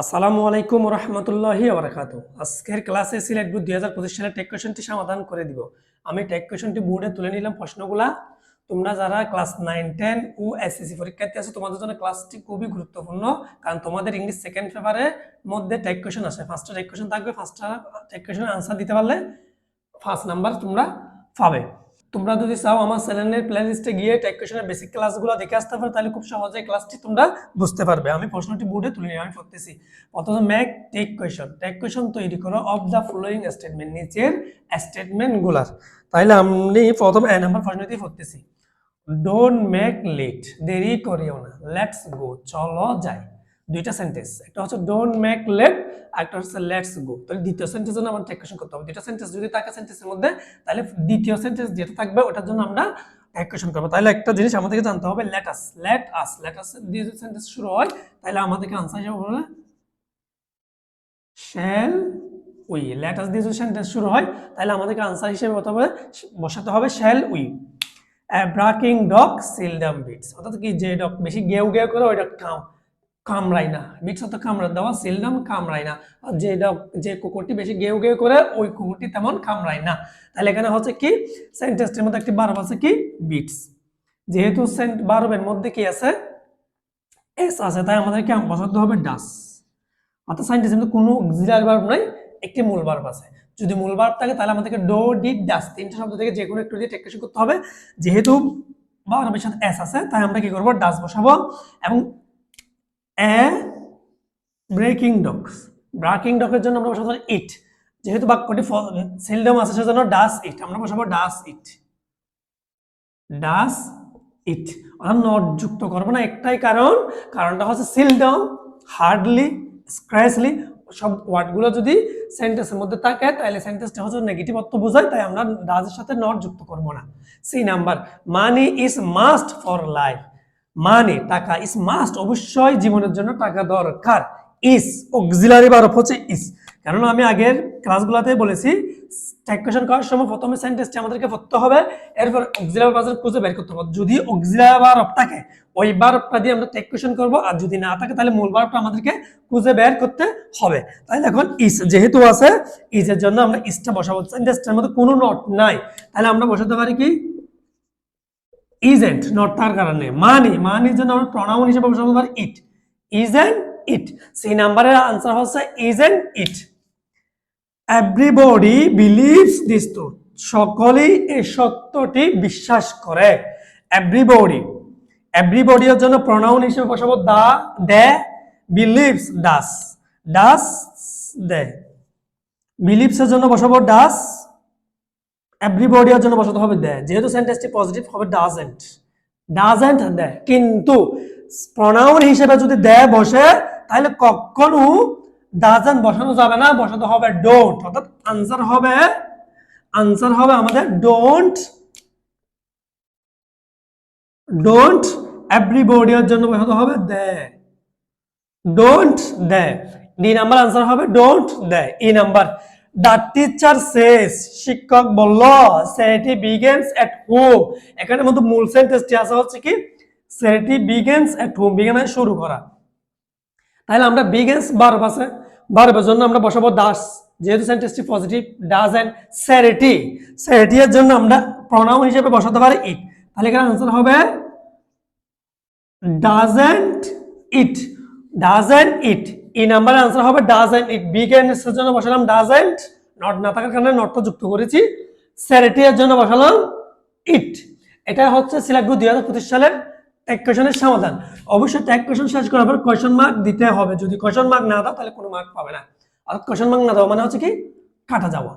আসসালামু আলাইকুম রহমতুল্লাহি আবরাকাতু আজকের ক্লাসে সিলেট বুথ দুই হাজার পঁচিশ সালের টেক কোয়েশনটি সমাধান করে দিব। আমি টেক কোয়েশনটি বোর্ডে তুলে নিলাম প্রশ্নগুলা। তোমরা যারা ক্লাস নাইন টেন ও এসএসসি পরীক্ষার্থী আছে, তোমাদের জন্য ক্লাসটি খুবই গুরুত্বপূর্ণ, কারণ তোমাদের ইংলিশ সেকেন্ড পেপারের মধ্যে টেক কোয়েশন আসে। ফার্স্টটা টেক কোয়েশন থাকবে ফার্স্টটা টেক কোয়েশনের আনসার দিতে পারলে ফার্স্ট নাম্বার তোমরা পাবে। তোমরা যদি চাও আমার চ্যানেলের প্লে লিস্টে গিয়ে টেক কোয়েশনের বেসিক ক্লাসগুলো দেখে আসতে পারো, তাহলে খুব সহজে ক্লাসটি তোমরা বুঝতে পারবে। আমি প্রশ্নটি বোর্ডে তুলে নিয়ে আমি পড়তেছি প্রথমে make tag question tag question তৈরি করো অফ দ্য ফলোয়িং স্টেটমেন্ট নিচের স্টেটমেন্টগুলার তাহলে আমি প্রথম এ নাম্বার প্রশ্নটি পড়তেছি। ডোন্ট মেক লেট দেরি করিও না। লেটস গো চলো যাই। দুইটা সেন্টেন্স একটা হচ্ছে ডোন্ট মেক লেট একটা হচ্ছে লেটস গো তাহলে দ্বিতীয় সেন্টেন্স জন্য আমার টেকশন করতে হবে। দুইটা সেন্টেন্স যদি থাকে সেন্টেন্সের মধ্যে, তাহলে দ্বিতীয় সেন্টেন্স যেটা থাকবে, ওটার জন্য আমরা টেকশন করব। তাহলে একটা জিনিস আমাদেরকে জানতে হবে let us let us let us দিয়ে সেন্টেন্স শুরু হয়, তাহলে আমাদেরকে আনসার হিসেবে বলে শ্যাল উই লেট আস দিয়ে সেন্টেন্স শুরু হয়, তাহলে আমাদেরকে আনসার হিসেবে হবে, বসাতে হবে shall we barking dog seldom bites অর্থাৎ কি, যে ডগ বেশি গেউ গেউ করে, ওই ডগ কাম কামড়ায় না। বিটস তো কামড়া দেওয়া সিলডাম কামড়ায় না। আর যে যে কুকুরটি বেশি গেউ গেউ করে, ওই কুকুরটি তেমন কামড়ায় না। তাহলে এখানে হচ্ছে কি? সেন্টেন্সটির মধ্যে একটি বারব আছে কি? বিটস যেহেতু সেন্ট বারবের মধ্যে কি আছে? এস আছে, তাই আমাদের আমাদেরকে বসাতে হবে ডাস অর্থাৎ সাইন্টিস্ট কিন্তু কোনো অক্সিলারি ভার্ব নাই একটি মূল বার্ব আছে। যদি মূল ভার্ব থাকে, তাহলে আমাদেরকে ডো ডিড ডাস তিনটা শব্দ থেকে যে কোনো একটু দিয়ে টেকনিশন করতে হবে। যেহেতু ভার্বের সাথে এস আছে, তাই আমরা কি করব? ডাস বসাবো। এবং এ ব্রেকিং ডগস ব্রাকিং ডগের জন্য আমরা বসাবো ইট যেহেতু বাক্যটি সেলডম আছে সেজন্য ডাস ইট আমরা বসাবো ডাস ইট ডাস ইট অর্থাৎ নট যুক্ত করব না একটাই কারণ। কারণটা হচ্ছে সিলডম হার্ডলি স্ক্র্যাচলি সব ওয়ার্ডগুলো যদি সেন্টেন্সের মধ্যে থাকে তাহলে সেন্টেন্সটা হচ্ছে নেগেটিভ অর্থ বোঝায় তাই আমরা ডাজের সাথে নট যুক্ত করব না। C number money is must for life money টাকা ইস মাস্ট অবশ্যই জীবনের জন্য টাকা দরকার। ইস অক্সিলারি বারফ হচ্ছে ইস কারণ আমি আগের ক্লাসগুলোতে বলেছি ট্যাকুয়েশন করার সময় প্রথমে সেন্টেন্সটি আমাদেরকে পড়তে হবে, এরপর অক্সিলারি বাজার খুঁজে বের করতে হবে। যদি অক্সিলারি বারফ থাকে, ওই বার বারফটা দিয়ে আমরা ট্যাকুয়েশন করব, আর যদি না থাকে, তাহলে মূল বারফটা আমাদেরকে খুঁজে বের করতে হবে। তাহলে এখন ইস যেহেতু আছে ইসের জন্য আমরা ইসটা বসাবো। সেন্টেন্সটার মধ্যে কোনো নট নাই। তাহলে আমরা বসাতে পারি কি? ইজেন্ট নট তার কারণে। মানি মানির জন্য আমরা প্রনাউন হিসেবে বসাবো পারি ইট ইজেন্ট ইট সেই নাম্বারের আনসার হচ্ছে isn't it everybody believes this truth সকলেই এই সত্যটি বিশ্বাস করে। এভরিবডি এভরিবডি এর জন্য প্রনাউন হিসেবে বসাবো দা দে বিলিভস ডাস ডাস দে বিলিভস এর জন্য বসাবো ডাস এভরিবডি এর জন্য বসাতে হবে দে যেহেতু সেন্টেন্সটি পজিটিভ হবে ডাজেন্ট ডাজেন্ট দে কিন্তু প্রনাউন হিসেবে যদি দে বসে, তাহলে কখনো ডাজেন্ট বসানো যাবে না। বসাতে হবে ডোন্ট অর্থাৎ আনসার হবে আনসার হবে আমাদের ডোন্ট ডোন্ট এভরিবডি এর জন্য বসাতে হবে they don't they D number answer হবে don't they E number the teacher says শিক্ষক বলল সেটি বিগেন্স এট হোম এখানে মধ্যে মূল সেন্টেন্সটি আসা হচ্ছে কি সেটি বিগেন্স এট হোম বিগেন শুরু করা। তাহলে আমরা বিগেন্স বারব আছে। বারবের জন্য আমরা বসাবো দাস যেহেতু সেন্টেন্সটি পজিটিভ ডাজ এন্ড স্যারিটি এর জন্য আমরা প্রনাউন হিসেবে বসাতে পারি ইট তাহলে এখানে আনসার হবে ডাজেন্ট ইট ডাজেন্ট ইট এই নাম্বারের আনসার হবে ডাজ ডাজেন্ট ইট বিগেন্স এর জন্য বসালাম ডাজেন্ট নট না থাকার কারণে নটটা যুক্ত করেছি। স্যারিটি এর জন্য বসালাম ইট এটা হচ্ছে সিলেক্ট দুই হাজার পঁচিশ সালের এক কোয়েশনের সমাধান। অবশ্যই এক কোয়েশন শেষ করার পর কোয়েশন মার্ক দিতে হবে। যদি কোয়েশন মার্ক না দাও, তাহলে কোনো মার্ক পাবে না। আর কোয়েশন মার্ক না দাও মানে হচ্ছে কি, কাটা যাওয়া।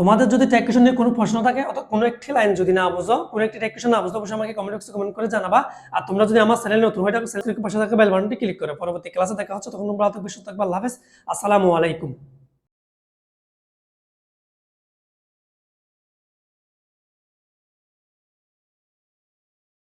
তোমাদের যদি কোয়েশন নিয়ে কোনো প্রশ্ন থাকে, অথবা কোনো একটি লাইন যদি না বুঝো, কোনো একটি কোয়েশন না বুঝো অবশ্যই আমাকে কমেন্ট বক্সে কমেন্ট করে জানাবা। আর তোমরা যদি আমার চ্যানেল নতুন হয়ে থাকো চ্যানেল পাশে থাকা বেল বাটনটি ক্লিক করে। পরবর্তী ক্লাসে দেখা হচ্ছে, তখন তোমরা অত বেশি থাকবে, আল্লাহ হাফেজ। আসসালামু আলাইকুম।